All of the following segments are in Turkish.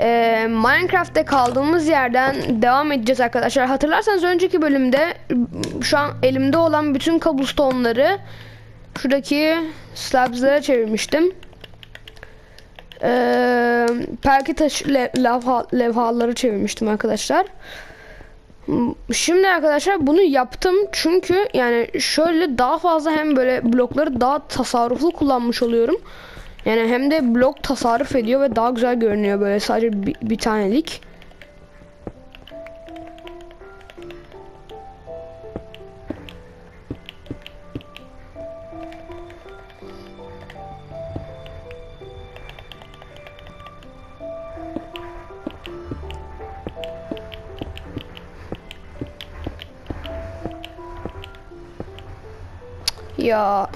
Ee, Minecraft'te kaldığımız yerden devam edeceğiz arkadaşlar. Hatırlarsanız önceki bölümde şu an elimde olan bütün cobblestone'ları şuradaki slabs'lara çevirmiştim. Ee, pelki taş le, levha, levhaları çevirmiştim arkadaşlar. Şimdi arkadaşlar bunu yaptım çünkü yani şöyle daha fazla hem böyle blokları daha tasarruflu kullanmış oluyorum. Yani hem de blok tasarruf ediyor ve daha güzel görünüyor böyle sadece bir, bir tanelik. Ya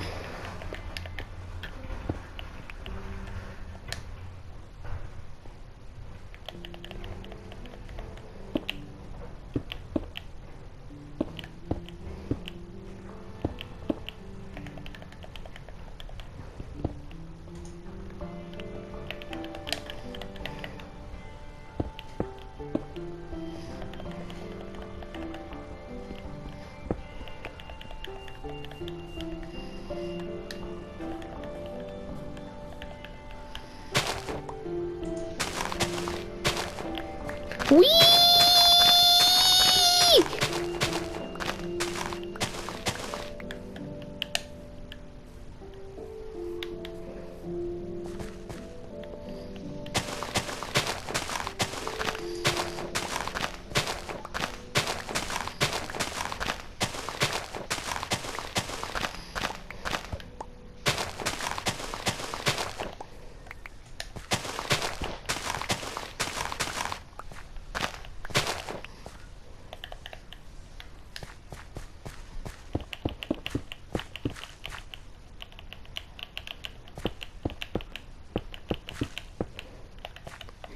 Whee!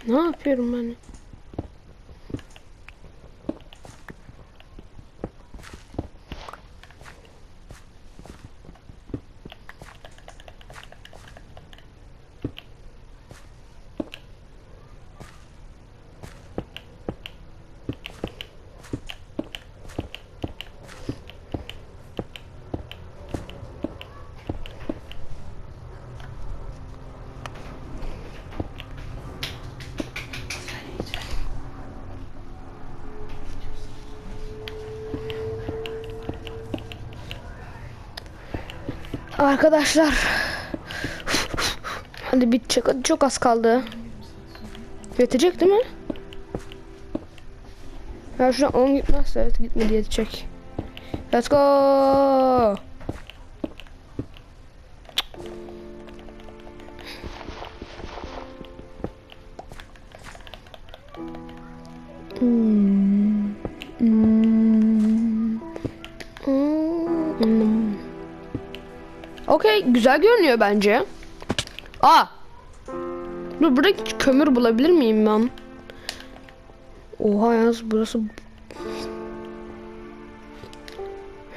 Ne yapıyorum ben? Arkadaşlar. Hadi bitecek. Hadi çok az kaldı. Yetecek değil mi? Ya şuradan 10 gitmezse evet gitmedi yetecek. Let's go. Hmm. Okey güzel görünüyor bence. Aa. Dur burada hiç kömür bulabilir miyim ben? Oha yalnız burası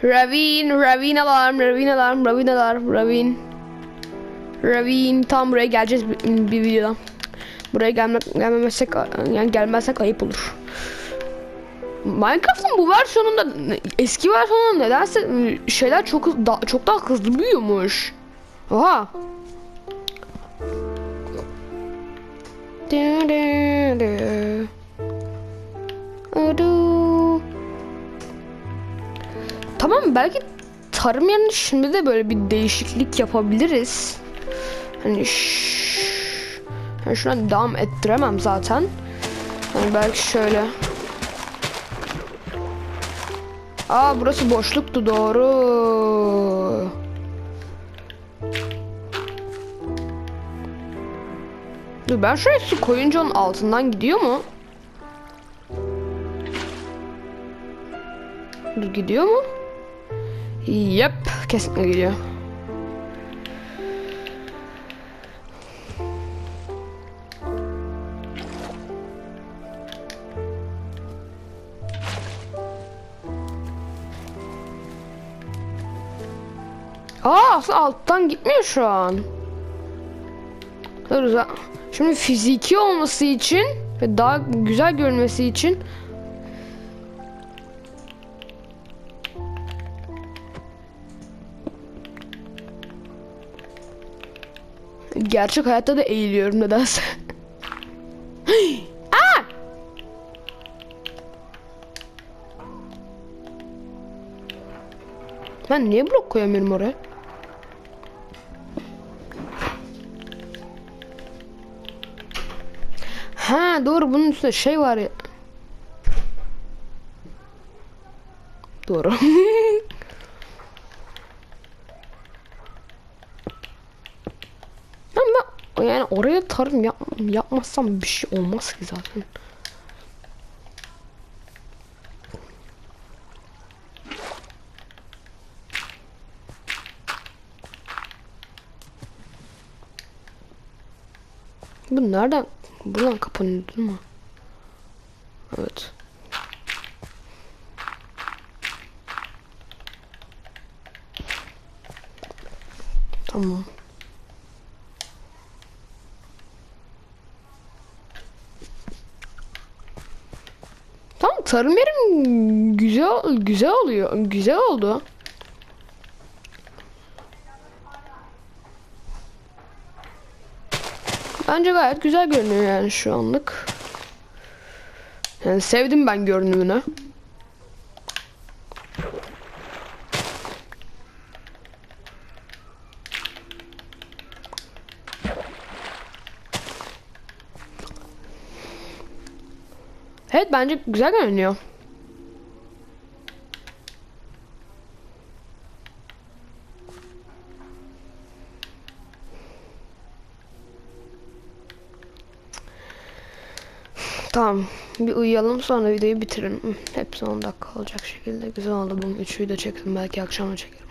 Ravin, Ravin alarm, Ravin alarm, Ravin alarm, Ravin. Ravin tam buraya geleceğiz bir, bir videoda. Buraya gelmek gelmemezsek yani gelmezsek ayıp olur. Minecraft'ın bu versiyonunda eski versiyonunda nedense şeyler çok da, çok daha hızlı büyüyormuş. Oha. Tamam belki tarım yerine şimdi de böyle bir değişiklik yapabiliriz. Hani şş, hani şuna devam ettiremem zaten. Hani belki şöyle. Aa burası boşluktu doğru. Dur ben şuraya su koyunca onun altından gidiyor mu? Dur gidiyor mu? Yep kesinlikle gidiyor. Aa aslında alttan gitmiyor şu an. Dur Şimdi fiziki olması için ve daha güzel görünmesi için Gerçek hayatta da eğiliyorum nedense. Aa! Ben niye blok koyamıyorum oraya? Ha doğru bunun üstünde şey var ya. Doğru. Ama ben yani oraya tarım yap, yapmazsam bir şey olmaz ki zaten. Bu nereden? Buradan kapanıyor değil? Evet. Tamam. Tamam tarım yerim güzel güzel oluyor. Güzel oldu. Bence gayet güzel görünüyor yani şu anlık. Yani sevdim ben görünümünü. Evet bence güzel görünüyor. Tamam. Bir uyuyalım sonra videoyu bitirelim. Hepsi 10 dakika olacak şekilde. Güzel oldu bunu. Üçüyü de çektim. Belki akşam da çekerim.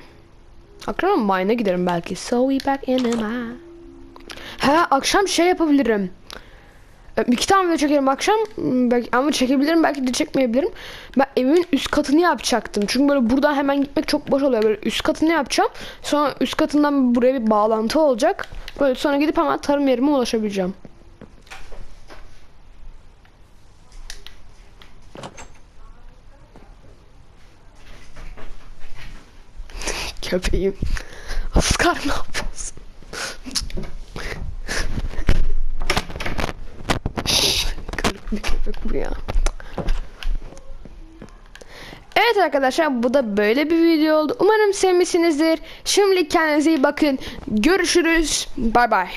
Akşam mine'a giderim belki. So we back in mine. Ha akşam şey yapabilirim. E, İki tane video çekerim akşam. Hmm, Belki, ama çekebilirim belki de çekmeyebilirim. Ben evimin üst katını yapacaktım. Çünkü böyle buradan hemen gitmek çok boş oluyor. Böyle üst katını yapacağım. Sonra üst katından buraya bir bağlantı olacak. Böyle sonra gidip hemen tarım yerime ulaşabileceğim. Köpeğim. Oscar ne yapıyorsun? Garip bir köpek bu ya. Evet arkadaşlar bu da böyle bir video oldu. Umarım sevmişsinizdir. Şimdilik kendinize iyi bakın. Görüşürüz. Bay bay.